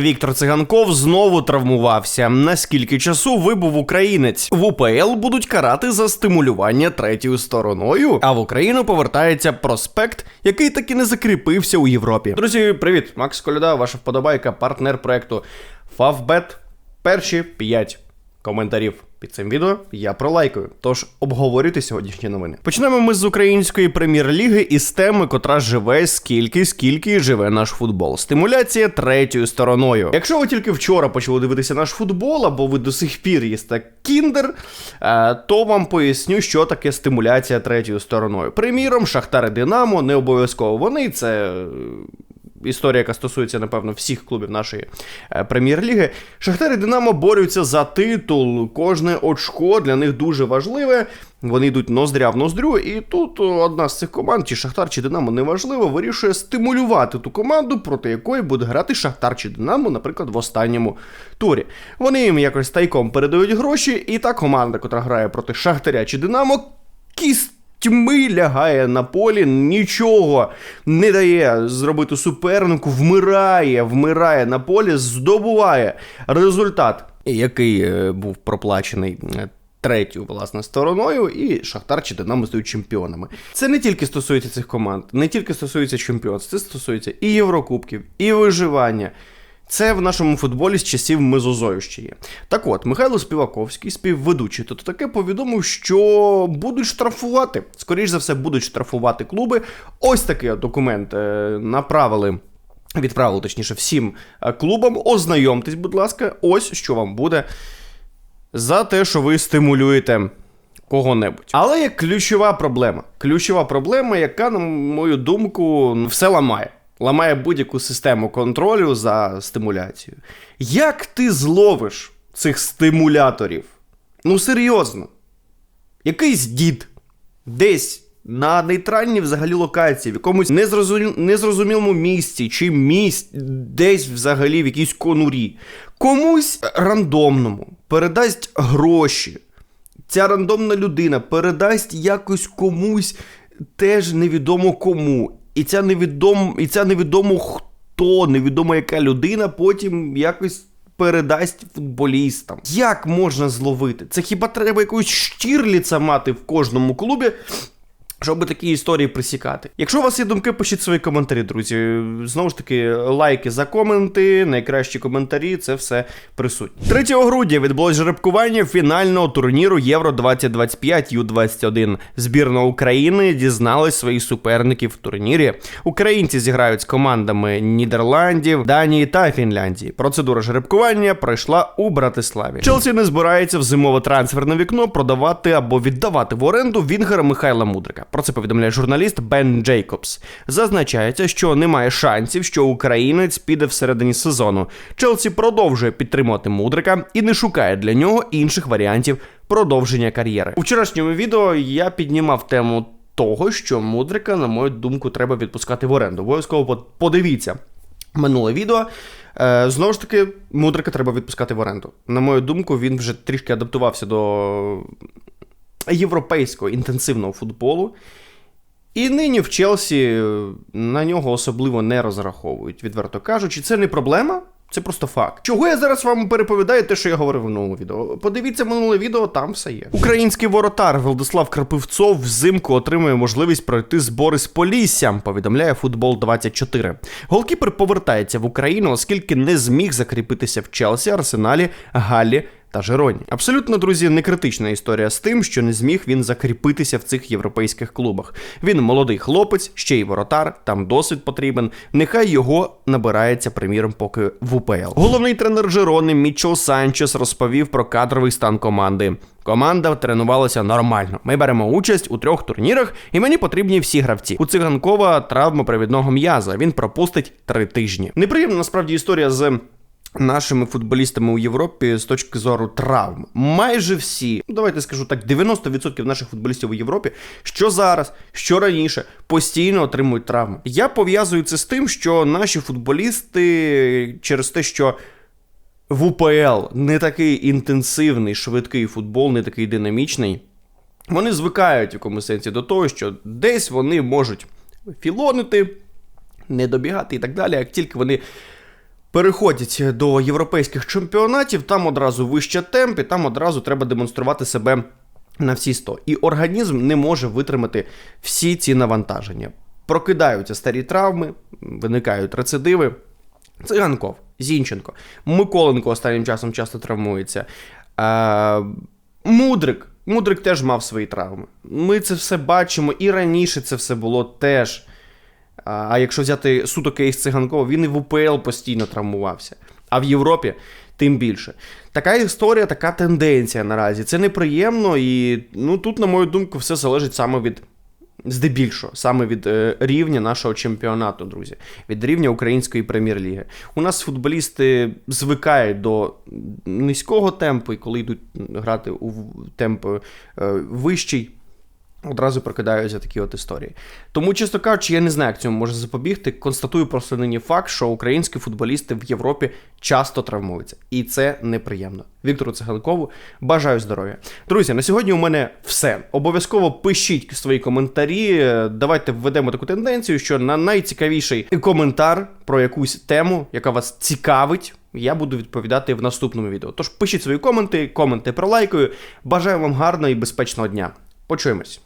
Віктор Циганков знову травмувався. Наскільки часу вибув українець? В УПЛ будуть карати за стимулювання третьою стороною. А в Україну повертається проспект, який таки не закріпився у Європі. Друзі, привіт! Макс Коляда, ваша вподобайка, партнер проекту Фавбет. Перші п'ять коментарів під цим відео я пролайкаю. Тож обговорюйте сьогоднішні новини. Почнемо ми з української прем'єр-ліги і з теми, котра живе скільки, скільки живе наш футбол. Стимуляція третьою стороною. Якщо ви тільки вчора почали дивитися наш футбол, або ви до сих пір їсте кіндер, е, то вам поясню, що таке стимуляція третьою стороною. Приміром, Шахтар і Динамо не обов'язково вони це історія, яка стосується, напевно, всіх клубів нашої е, прем'єр-ліги. Шахтар і Динамо борються за титул. Кожне очко для них дуже важливе. Вони йдуть ноздря в ноздрю, і тут одна з цих команд, чи Шахтар, чи Динамо, неважливо, вирішує стимулювати ту команду, проти якої буде грати Шахтар чи Динамо, наприклад, в останньому турі. Вони їм якось тайком передають гроші, і та команда, яка грає проти Шахтаря чи Динамо, кіст тьми лягає на полі, нічого не дає зробити супернику, вмирає, вмирає на полі, здобуває результат, який е, був проплачений. Е, третю, власне, стороною, і Шахтар чи Динамо стають чемпіонами. Це не тільки стосується цих команд, не тільки стосується чемпіонства, це стосується і Єврокубків, і виживання. Це в нашому футболі з часів Мезозою ще є. Так от, Михайло Співаковський, співведучий, то таке повідомив, що будуть штрафувати. Скоріше за все, будуть штрафувати клуби. Ось такий документ е, направили. Відправили, точніше, всім е, клубам. Ознайомтесь, будь ласка, ось що вам буде за те, що ви стимулюєте кого-небудь. Але є ключова проблема. Ключова проблема, яка, на мою думку, все ламає ламає будь-яку систему контролю за стимуляцію. Як ти зловиш цих стимуляторів? Ну, серйозно. Якийсь дід десь. На нейтральній взагалі локації, в якомусь незрозум... незрозумілому місці, чи місць десь взагалі в якійсь конурі, комусь рандомному передасть гроші. Ця рандомна людина передасть якось комусь теж невідомо кому. І ця невідомо, і ця невідомо хто, невідомо яка людина потім якось передасть футболістам. Як можна зловити? Це хіба треба якогось штірліца мати в кожному клубі? Щоб такі історії присікати. Якщо у вас є думки, пишіть свої коментарі, друзі. Знову ж таки, лайки за коменти, найкращі коментарі це все присутнє. 3 грудня відбулось жеребкування фінального турніру Євро 2025 Ю-21. Збірна України дізналась своїх суперників в турнірі. Українці зіграють з командами Нідерландів, Данії та Фінляндії. Процедура жеребкування пройшла у Братиславі. Челсі не збирається в зимове трансферне вікно продавати або віддавати в оренду Вінгера Михайла Мудрика. Про це повідомляє журналіст Бен Джейкобс. Зазначається, що немає шансів, що українець піде всередині сезону. Челсі продовжує підтримувати мудрика і не шукає для нього інших варіантів продовження кар'єри. У вчорашньому відео я піднімав тему того, що мудрика, на мою думку, треба відпускати в оренду. Обов'язково подивіться минуле відео. Е, знову ж таки, мудрика треба відпускати в оренду. На мою думку, він вже трішки адаптувався до європейського інтенсивного футболу. І нині в Челсі е, на нього особливо не розраховують, відверто кажучи, це не проблема. Це просто факт. Чого я зараз вам переповідаю те, що я говорив в минулому відео? Подивіться минуле відео, там все є. Український воротар Владислав Крапивцов взимку отримує можливість пройти збори з Поліссям, повідомляє футбол 24. Голкіпер повертається в Україну, оскільки не зміг закріпитися в Челсі, Арсеналі, Галі та Жероні. Абсолютно, друзі, не критична історія з тим, що не зміг він закріпитися в цих європейських клубах. Він молодий хлопець, ще й воротар, там досвід потрібен. Нехай його набирається, приміром, поки в УПЛ. Головний тренер Жерони Мітчел Санчес розповів про кадровий стан команди. Команда тренувалася нормально. Ми беремо участь у трьох турнірах, і мені потрібні всі гравці. У циганкова травма привідного м'яза. Він пропустить три тижні. Неприємна насправді історія з нашими футболістами у Європі з точки зору травм. Майже всі, ну давайте скажу так, 90% наших футболістів у Європі, що зараз, що раніше, постійно отримують травми. Я пов'язую це з тим, що наші футболісти через те, що в УПЛ не такий інтенсивний, швидкий футбол, не такий динамічний. Вони звикають в якомусь сенсі до того, що десь вони можуть філонити, не добігати і так далі. Як тільки вони переходять до європейських чемпіонатів, там одразу вище темп, і там одразу треба демонструвати себе на всі 100. І організм не може витримати всі ці навантаження. Прокидаються старі травми, виникають рецидиви. Циганков, Зінченко, Миколенко останнім часом часто травмується. Е, Мудрик. Мудрик теж мав свої травми. Ми це все бачимо, і раніше це все було теж. А якщо взяти суто кейс циганкова, він і в УПЛ постійно травмувався. А в Європі тим більше. Така історія, така тенденція наразі. Це неприємно, і ну тут, на мою думку, все залежить саме від. Здебільшого, саме від е, рівня нашого чемпіонату, друзі, від рівня української прем'єр-ліги. У нас футболісти звикають до низького темпу, і коли йдуть грати у темп е, вищий, одразу прокидаються такі от історії. Тому, чесно кажучи, я не знаю, як цьому може запобігти. Констатую просто нині факт, що українські футболісти в Європі часто травмуються, і це неприємно. Віктору Циганкову бажаю здоров'я. Друзі, на сьогодні у мене все. Обов'язково пишіть свої коментарі. Давайте введемо таку тенденцію, що на найцікавіший коментар про якусь тему, яка вас цікавить. Я буду відповідати в наступному відео. Тож пишіть свої коменти, коменти про лайкою. Бажаю вам гарного і безпечного дня. Почуємось.